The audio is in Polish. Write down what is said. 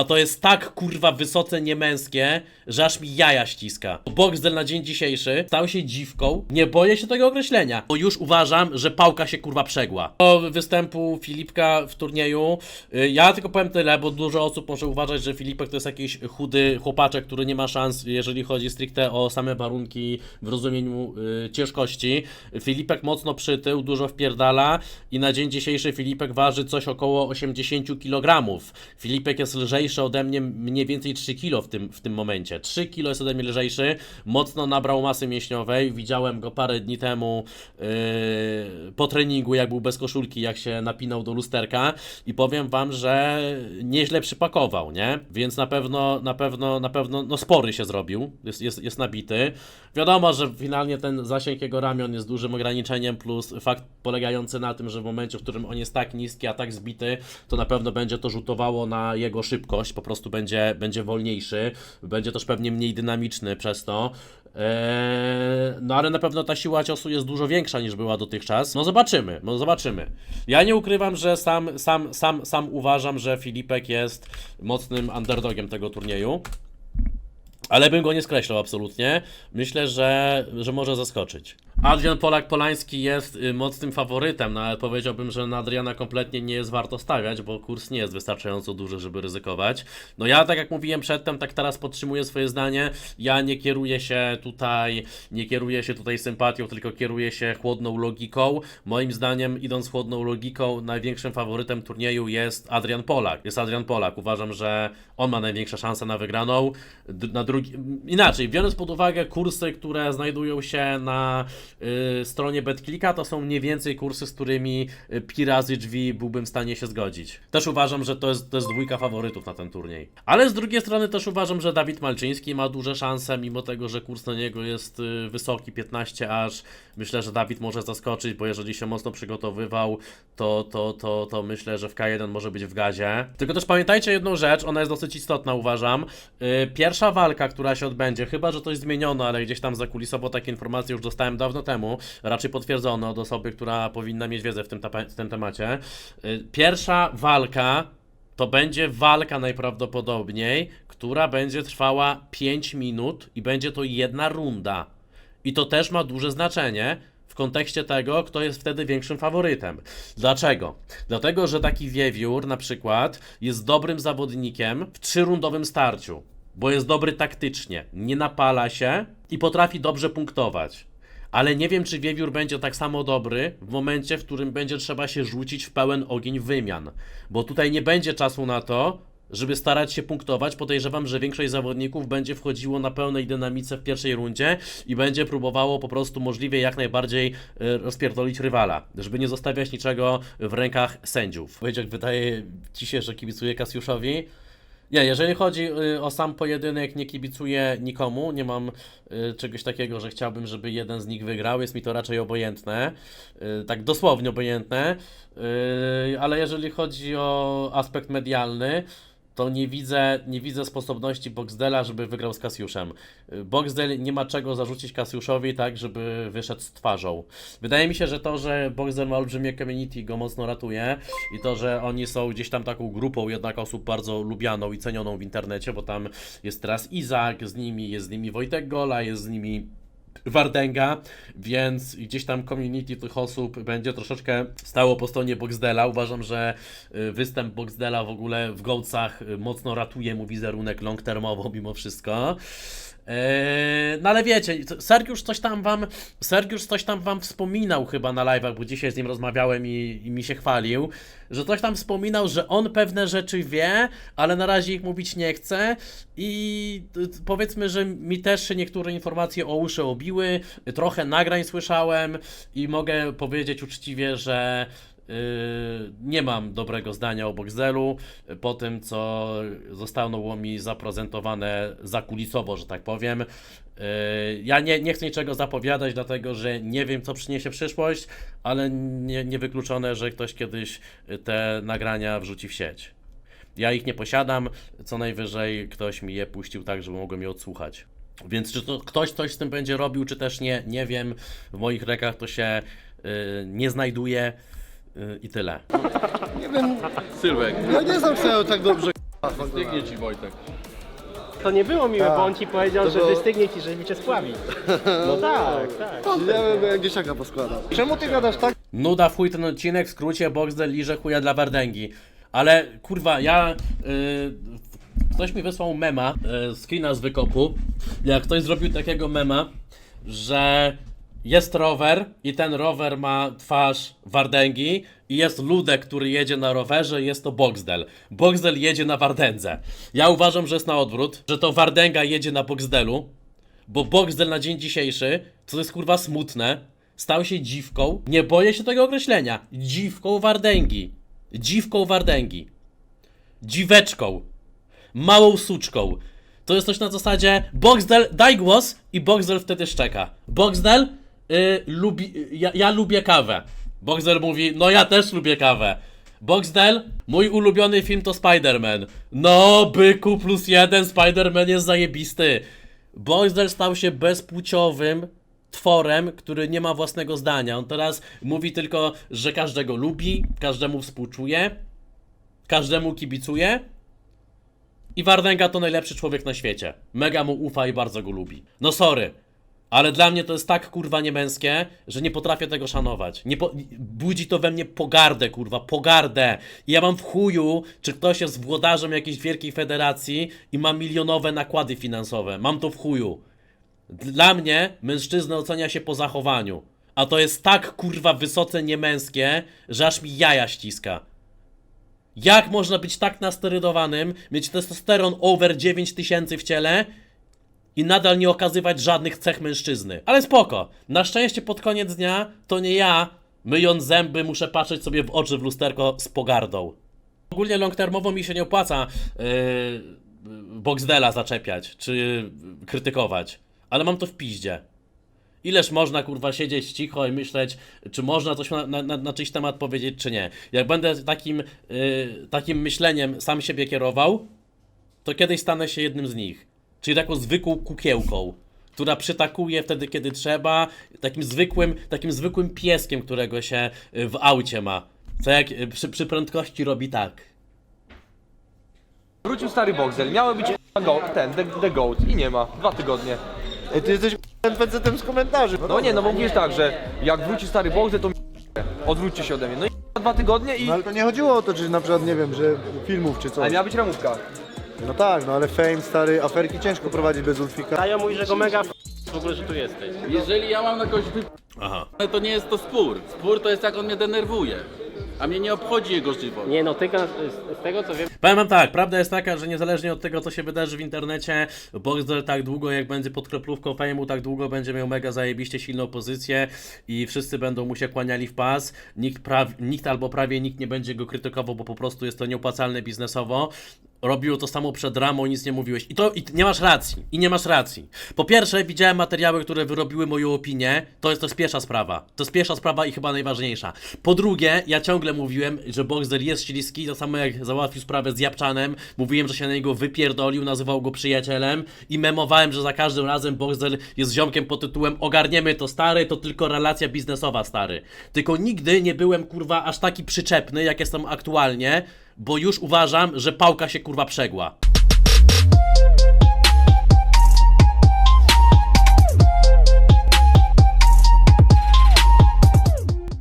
A to jest tak kurwa wysoce niemęskie, że aż mi jaja ściska. Boxdel na dzień dzisiejszy stał się dziwką. Nie boję się tego określenia, bo już uważam, że pałka się kurwa przegła. Do występu Filipka w turnieju, y, ja tylko powiem tyle, bo dużo osób może uważać, że Filipek to jest jakiś chudy chłopaczek, który nie ma szans, jeżeli chodzi stricte o same warunki w rozumieniu y, ciężkości. Filipek mocno przytył, dużo wpierdala i na dzień dzisiejszy Filipek waży coś około 80 kg. Filipek jest lżejszy ode mnie mniej więcej 3 kg w tym, w tym momencie. 3 kg jest ode mnie lżejszy, mocno nabrał masy mięśniowej. Widziałem go parę dni temu yy, po treningu, jak był bez koszulki, jak się napinał do lusterka i powiem wam, że nieźle przypakował, nie? Więc na pewno, na pewno, na pewno, no spory się zrobił, jest, jest, jest nabity. Wiadomo, że finalnie ten zasięg jego ramion jest dużym ograniczeniem, plus fakt polegający na tym, że w momencie, w którym on jest tak niski, a tak zbity, to na pewno będzie to rzutowało na jego szybkość, po prostu będzie, będzie wolniejszy, będzie też pewnie mniej dynamiczny przez to. Eee, no ale na pewno ta siła ciosu jest dużo większa niż była dotychczas. No zobaczymy, no zobaczymy. Ja nie ukrywam, że sam, sam, sam, sam uważam, że Filipek jest mocnym underdogiem tego turnieju. Ale bym go nie skreślał absolutnie. Myślę, że, że może zaskoczyć. Adrian Polak-Polański jest y, mocnym faworytem, no ale powiedziałbym, że na Adriana kompletnie nie jest warto stawiać, bo kurs nie jest wystarczająco duży, żeby ryzykować. No ja, tak jak mówiłem przedtem, tak teraz podtrzymuję swoje zdanie. Ja nie kieruję się tutaj, nie kieruję się tutaj sympatią, tylko kieruję się chłodną logiką. Moim zdaniem, idąc chłodną logiką, największym faworytem turnieju jest Adrian Polak. Jest Adrian Polak. Uważam, że on ma największe szanse na wygraną. Na drugi... Inaczej, biorąc pod uwagę kursy, które znajdują się na y, stronie BetClicka, to są mniej więcej kursy, z którymi y, pi razy drzwi byłbym w stanie się zgodzić. Też uważam, że to jest, to jest dwójka faworytów na ten turniej. Ale z drugiej strony też uważam, że Dawid Malczyński ma duże szanse, mimo tego, że kurs na niego jest y, wysoki, 15 aż. Myślę, że Dawid może zaskoczyć, bo jeżeli się mocno przygotowywał, to, to, to, to myślę, że w K1 może być w gazie. Tylko też pamiętajcie jedną rzecz, ona jest dosyć istotna, uważam. Y, Pierwsza walka, która się odbędzie, chyba że coś zmieniono, ale gdzieś tam zakulisowo takie informacje już dostałem dawno temu, raczej potwierdzone od osoby, która powinna mieć wiedzę w tym, w tym temacie. Y, Pierwsza walka to będzie walka najprawdopodobniej, która będzie trwała 5 minut i będzie to jedna runda. I to też ma duże znaczenie w kontekście tego, kto jest wtedy większym faworytem. Dlaczego? Dlatego, że taki wiewiór na przykład jest dobrym zawodnikiem w trzyrundowym starciu, bo jest dobry taktycznie, nie napala się i potrafi dobrze punktować. Ale nie wiem, czy wiewiór będzie tak samo dobry w momencie, w którym będzie trzeba się rzucić w pełen ogień wymian. Bo tutaj nie będzie czasu na to, żeby starać się punktować. Podejrzewam, że większość zawodników będzie wchodziło na pełnej dynamice w pierwszej rundzie i będzie próbowało po prostu możliwie jak najbardziej e, rozpierdolić rywala, żeby nie zostawiać niczego w rękach sędziów. Wojciech, wydaje ci się, że kibicuje Kasiuszowi? Nie, jeżeli chodzi y, o sam pojedynek, nie kibicuję nikomu, nie mam y, czegoś takiego, że chciałbym, żeby jeden z nich wygrał, jest mi to raczej obojętne, y, tak dosłownie obojętne, ale jeżeli chodzi o aspekt medialny, to nie widzę, nie widzę sposobności Boxdela, żeby wygrał z Kasiuszem. Boxdel nie ma czego zarzucić Kasiuszowi tak, żeby wyszedł z twarzą. Wydaje mi się, że to, że Boxdel ma olbrzymie community go mocno ratuje i to, że oni są gdzieś tam taką grupą jednak osób bardzo lubianą i cenioną w internecie, bo tam jest teraz Izak z nimi, jest z nimi Wojtek Gola, jest z nimi Wardęga, więc gdzieś tam community tych osób będzie troszeczkę stało po stronie Boxdela. Uważam, że y, występ Boxdela w ogóle w Gołcach y, mocno ratuje mu wizerunek long termowo mimo wszystko. Eee, no ale wiecie, Sergiusz coś tam wam, Sergiusz coś tam wam wspominał chyba na live'ach, bo dzisiaj z nim rozmawiałem i, i mi się chwalił, że coś tam wspominał, że on pewne rzeczy wie, ale na razie ich mówić nie chce. I powiedzmy, że mi też się niektóre informacje o uszy obiły, trochę nagrań słyszałem i mogę powiedzieć uczciwie, że nie mam dobrego zdania o Boxdelu po tym, co zostało mi zaprezentowane zakulisowo, że tak powiem. Yy, Ja nie, nie chcę niczego zapowiadać, dlatego że nie wiem, co przyniesie przyszłość, ale nie, niewykluczone, że ktoś kiedyś te nagrania wrzuci w sieć. Ja ich nie posiadam, co najwyżej ktoś mi je puścił tak, żeby mogłem je odsłuchać. Więc czy to ktoś coś z tym będzie robił, czy też nie, nie wiem. W moich rękach to się yy, nie znajduje. Yy, I tyle. Nie wiem, Sylwek, ja nie znam Ksaju tak dobrze. Stygnie ci Wojtek. To nie było miłe, Tak. bo on ci powiedział, To że było- wystygnie ci, żeby cię spławić. No tak, tak. Ja bym dziesiaka poskładał. Czemu ty gadasz tak? Nuda w chuj ten odcinek, w skrócie Boxdel liże chuja dla Wardęgi. Ale kurwa, ja... Yy, ktoś mi wysłał mema, yy, screena z wykopu, jak ktoś zrobił takiego mema, że jest rower i ten rower ma twarz Wardęgi i jest ludek, który jedzie na rowerze i jest to Boxdel. Boxdel jedzie na Wardędze. Ja uważam, że jest na odwrót, że to Wardęga jedzie na Boxdelu, bo Boxdel na dzień dzisiejszy, co jest kurwa smutne, stał się dziwką. Nie boję się tego określenia. Dziwką Wardęgi. Dziwką Wardęgi. Dziweczką. Małą suczką. To jest coś na zasadzie Boxdel, daj głos i Boxdel wtedy szczeka. Boxdel y, lubi, ja, ja lubię kawę. Boxdel mówi, no ja też lubię kawę. Boxdel, mój ulubiony film to Spider-Man. No, byku plus jeden, Spider-Man jest zajebisty. Boxdel stał się bezpłciowym tworem, który nie ma własnego zdania. On teraz mówi tylko, że każdego lubi, każdemu współczuje, każdemu kibicuje. I Wardęga to najlepszy człowiek na świecie. Mega mu ufa i bardzo go lubi. No sorry, ale dla mnie to jest tak kurwa niemęskie, że nie potrafię tego szanować. Nie po... Budzi to we mnie pogardę, kurwa, pogardę. I ja mam w chuju, czy ktoś jest włodarzem jakiejś wielkiej federacji i ma milionowe nakłady finansowe. Mam to w chuju. Dla mnie mężczyznę ocenia się po zachowaniu. A to jest tak kurwa wysoce niemęskie, że aż mi jaja ściska. Jak można być tak nasterydowanym, mieć testosteron over 9000 w ciele i nadal nie okazywać żadnych cech mężczyzny? Ale spoko. Na szczęście pod koniec dnia to nie ja, myjąc zęby, muszę patrzeć sobie w oczy w lusterko z pogardą. Ogólnie long-termowo mi się nie opłaca yy, Boxdela zaczepiać, czy krytykować. Ale mam to w piździe. Ileż można kurwa siedzieć cicho i myśleć, czy można coś na, na, na, czyjś temat powiedzieć, czy nie. Jak będę takim, yy, takim myśleniem sam siebie kierował, to kiedyś stanę się jednym z nich. Czyli taką zwykłą kukiełką, która przytakuje wtedy, kiedy trzeba, takim zwykłym, takim zwykłym pieskiem, którego się y, w aucie ma. Co jak y, przy, przy prędkości robi tak. Wrócił stary Boxel, miało być go, ten, the, the Goat i nie ma. Dwa tygodnie. Ej, ty jesteś NPC-tem z komentarzy. No nie, no bo mówisz tak, że jak wróci stary Boxel, to odwróćcie się ode mnie. No i dwa tygodnie i... No ale to nie chodziło o to, czy na przykład, nie wiem, że filmów czy Ale coś. miała być ramówka. No tak, no ale fame, stary, aferki ciężko prowadzić bez Ulfika. Dają mówi, że go mega f... w ogóle, że tu jesteś. Jeżeli ja mam na kogoś wy... Aha. Ale to nie jest to spór. Spór to jest jak on mnie denerwuje. A mnie nie obchodzi jego żywot. Nie no, tylko z, z tego co wiem, Powiem wam tak, prawda jest taka, że niezależnie od tego, co się wydarzy w internecie, Boxdel tak długo, jak będzie pod kroplówką fejmu, tak długo będzie miał mega zajebiście silną pozycję i wszyscy będą mu się kłaniali w pas. Nikt, pra... nikt albo prawie nikt nie będzie go krytykował, bo po prostu jest to nieopłacalne biznesowo. Robiło to samo przed ramą, nic nie mówiłeś. I to i nie masz racji. I nie masz racji. Po pierwsze, widziałem materiały, które wyrobiły moją opinię. To jest to pierwsza sprawa. To jest pierwsza sprawa i chyba najważniejsza. Po drugie, ja ciągle mówiłem, że Boxer jest śliski, to samo jak załatwił sprawę z Japczanem. Mówiłem, że się na niego wypierdolił, nazywał go przyjacielem i memowałem, że za każdym razem Boxer jest ziomkiem pod tytułem ogarniemy to stary, to tylko relacja biznesowa stary. Tylko nigdy nie byłem kurwa aż taki przyczepny, jak jestem aktualnie, bo już uważam, że pałka się kurwa przegła.